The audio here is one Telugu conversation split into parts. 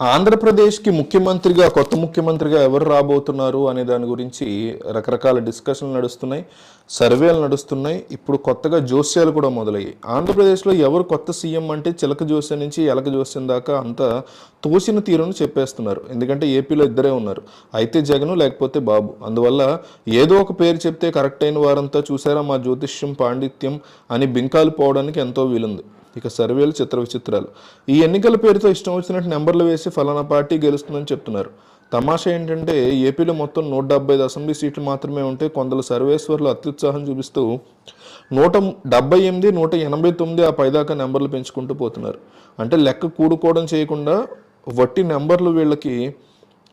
ఆంధ్రప్రదేశ్కి ముఖ్యమంత్రిగా కొత్త ముఖ్యమంత్రిగా ఎవరు రాబోతున్నారు అనే దాని గురించి రకరకాల డిస్కషన్లు నడుస్తున్నాయి సర్వేలు నడుస్తున్నాయి. ఇప్పుడు కొత్తగా జోస్యాలు కూడా మొదలయ్యాయి. ఆంధ్రప్రదేశ్లో ఎవరు కొత్త సీఎం అంటే చిలక జోస్యం నుంచి ఎలక జోస్యం దాకా అంతా తోసిన తీరును చెప్పేస్తున్నారు. ఎందుకంటే ఏపీలో ఇద్దరే ఉన్నారు. అయితే జగను లేకపోతే బాబు. అందువల్ల ఏదో ఒక పేరు చెప్తే కరెక్ట్ అయిన వారంతా చూసారా మా జ్యోతిష్యం పాండిత్యం అని బింకాలు పోవడానికి ఎంతో వీలుంది. ఇక సర్వేలు చిత్ర విచిత్రాలు. ఈ ఎన్నికల పేరుతో ఇష్టం వచ్చినట్టు నెంబర్లు వేసి ఫలానా పార్టీ గెలుస్తుందని చెప్తున్నారు. తమాషా ఏంటంటే ఏపీలో మొత్తం నూట డెబ్బై ఐదు అసెంబ్లీ సీట్లు మాత్రమే ఉంటే కొందరు సర్వేశ్వర్లు అత్యుత్సాహం చూపిస్తూ నూట డెబ్బై ఎనిమిది నూట ఎనభై తొమ్మిది ఆ పైదాకా నెంబర్లు పెంచుకుంటూ పోతున్నారు. అంటే లెక్క కూడుకోవడం చేయకుండా వట్టి నెంబర్లు వీళ్ళకి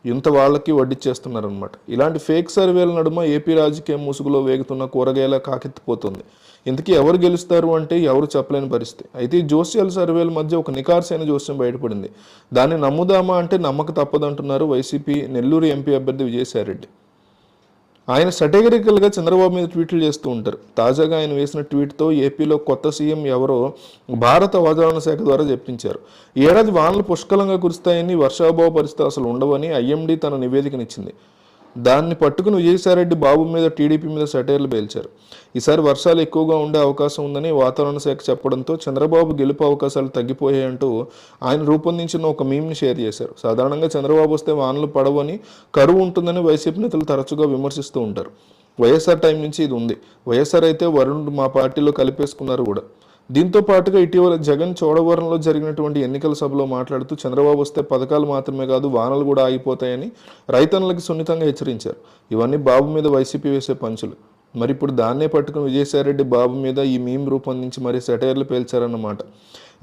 ఇంత వాళ్ళకి వడ్డిచ్చేస్తున్నారనమాట ఇలాంటి ఫేక్ సర్వేల నడుమ ఏపీ రాజకీయ ముసుగులో వేగుతున్న కూరగాయల కాకెత్తిపోతుంది. ఇంతకీ ఎవరు గెలుస్తారు అంటే ఎవరు చెప్పలేని పరిస్థితి. అయితే ఈ జోస్యాల సర్వేల మధ్య ఒక నికార్సైన జోస్యం బయటపడింది. దాన్ని నమ్ముదామా అంటే నమ్మక తప్పదంటున్నారు వైసీపీ నెల్లూరు ఎంపీ అభ్యర్థి విజయసాయిరెడ్డి. ఆయన సటగరికల్గా చంద్రబాబు మీద ట్వీట్లు చేస్తూ ఉంటారు. తాజాగా ఆయన వేసిన ట్వీట్తో ఏపీలో కొత్త సీఎం ఎవరో భారత వాతావరణ శాఖ ద్వారా చెప్పించారు. ఈ ఏడాది వానలు పుష్కలంగా కురుస్తాయని వర్షాభావ పరిస్థితి అసలు ఉండవని ఐఎండీ తన నివేదికనిచ్చింది. దాన్ని పట్టుకుని విజయసాయిరెడ్డి బాబు మీద టీడీపీ మీద సటైర్లు పేల్చారు. ఈసారి వర్షాలు ఎక్కువగా ఉండే అవకాశం ఉందని వాతావరణ శాఖ చెప్పడంతో చంద్రబాబు గెలుపు అవకాశాలు తగ్గిపోయాయంటూ ఆయన రూపొందించిన ఒక మీమ్ని షేర్ చేశారు. సాధారణంగా చంద్రబాబు వస్తే వానలు పడవని కరువు ఉంటుందని వైసీపీ నేతలు తరచుగా విమర్శిస్తూ ఉంటారు. వైఎస్ఆర్ టైం నుంచి ఇది ఉంది. వైఎస్ఆర్ అయితే వరుణ్ మా పార్టీలో కలిపేసుకున్నారు కూడా. దీంతో పాటుగా ఇటీవల జగన్ చోడవరంలో జరిగినటువంటి ఎన్నికల సభలో మాట్లాడుతూ చంద్రబాబు వస్తే పథకాలు మాత్రమే కాదు వానలు కూడా ఆగిపోతాయని రైతన్నులకి సున్నితంగా హెచ్చరించారు. ఇవన్నీ బాబు మీద వైసీపీ వేసే పంచులు. మరి ఇప్పుడు దాన్నే పట్టుకుని విజయసాయిరెడ్డి బాబు మీద ఈ మీమ్ రూపొందించి మరి సెటైర్లు పేల్చారన్నమాట.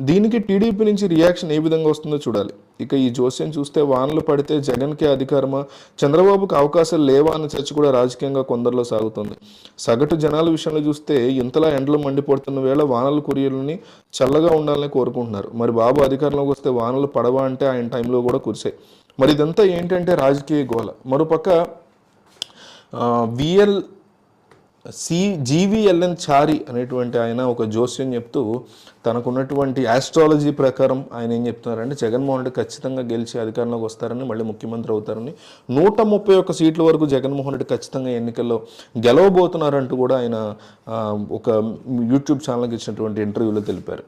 దీనికి టీడీపీ నుంచి రియాక్షన్ ఏ విధంగా వస్తుందో చూడాలి. ఇక ఈ జోస్యం చూస్తే వానలు పడితే జగన్కే అధికారమా? చంద్రబాబుకు అవకాశాలు లేవా అన్న చర్చ కూడా రాజకీయంగా కొందరిలో సాగుతుంది. సగటు జనాల విషయంలో చూస్తే ఇంతలా ఎండలు మండిపోతున్న వేళ వానలు కురియలని చల్లగా ఉండాలని కోరుకుంటున్నారు. మరి బాబు అధికారంలోకి వస్తే వానలు పడవా అంటే ఆయన టైంలో కూడా కురిసాయి మరి ఇదంతా ఏంటంటే రాజకీయ గోల. మరోపక్క విఎల్ సి జీవీఎల్ఎన్ చారి అనేటువంటి ఆయన ఒక జోస్యం చెప్తూ తనకున్నటువంటి ఆస్ట్రాలజీ ప్రకారం ఆయన ఏం చెప్తున్నారంటే జగన్మోహన్ రెడ్డి ఖచ్చితంగా గెలిచి అధికారంలోకి వస్తారని మళ్ళీ ముఖ్యమంత్రి అవుతారని నూట ముప్పై ఒక్క సీట్ల వరకు జగన్మోహన్ రెడ్డి ఖచ్చితంగా ఎన్నికల్లో గెలవబోతున్నారంటూ కూడా ఆయన ఒక యూట్యూబ్ ఛానల్కి ఇచ్చినటువంటి ఇంటర్వ్యూలో తెలిపారు.